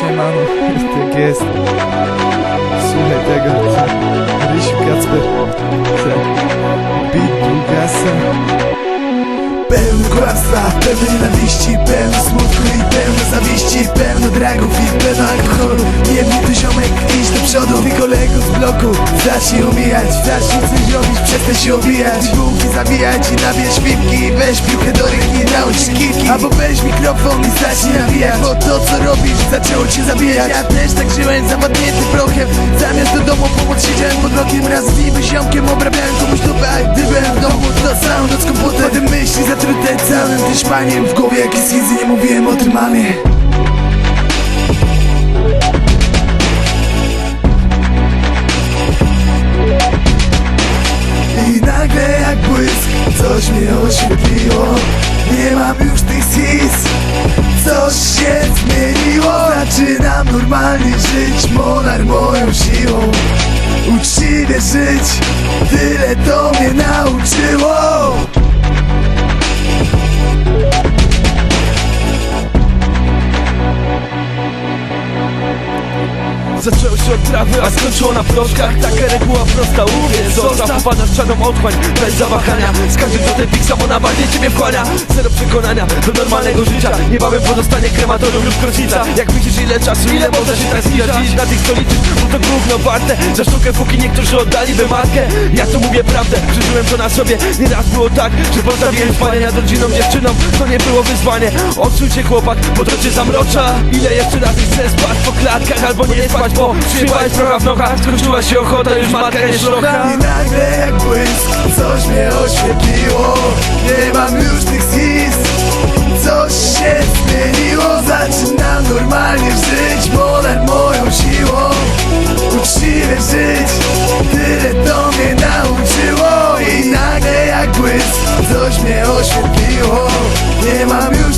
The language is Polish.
Siemano, tak jest. Słuchaj tego? Rysiu Kacper, co? Beat Długasa. Pełno kłamstwa, pełno nienawiści, pełno smutku i pełno zawiści Pełno dragów i pełno alkoholu mów ty ziomek, idź do przodu Ty kolego bloku, zacznij umijać Zacznij coś robić, przestań się obijać. Bułki zabijać i nabierz piwki Weź piłkę do ręki i naucz się kilki Albo weź mikrofon i zacznij nawijać. Bo to co robisz zaczęło cię zabijać. Ja też tak żyłem, zapadnięty prochem. Zamiast do domu pomóc siedziałem pod blokiem. Raz z nim ziomkiem obrabiałem komuś dupę A gdy byłem w domu to sam noc komputer Potem myśli zatrute całym tym szpaniem W głowie jakieś schizy, nie mówiłem o tym mamie I nagle jak błysk coś mnie oświetliło. Nie mam już tych schiz Coś się zmieniło. Zaczynam normalnie żyć Monar moją siłą. Uczciwie żyć Tyle to mnie nauczyło Zaczęło się od trawy, a skończyło na proszkach. Taka reguła prosta, uwierz Zostaw, popadasz czarną otchłań Bez zawahania. Z każdym rzutem pik samo na bardziej ciebie wchłania. Zero przekonania do normalnego życia. Niebawem pozostanie krematorium lub krocica Jak myślisz ile czasu, ile można się tak zgadzać Na tych stoliczych, bo to gówno warte. Za sztukę póki niektórzy oddaliby matkę. Ja tu mówię prawdę, przeżyłem to na sobie. Nieraz było tak, że postawiłem spalenia z rodziną, dziewczyną To nie było wyzwanie. Odczuł się chłopak, bo to cię zamrocza. Ile jeszcze razy chcę spać po klatkach Albo nie spać, bo przyjebałeś trochę w nogach Skończyła się ochota, już matka nie szlocha. I nagle jak błysk coś mnie oświetliło. Nie mam już tych schiz Coś się zmieniło Zaczynam normalnie żyć. Ponad moją siłą Uczciwie żyć. Tyle to mnie nauczyło. I nagle jak błysk coś mnie oświetliło. Nie mam już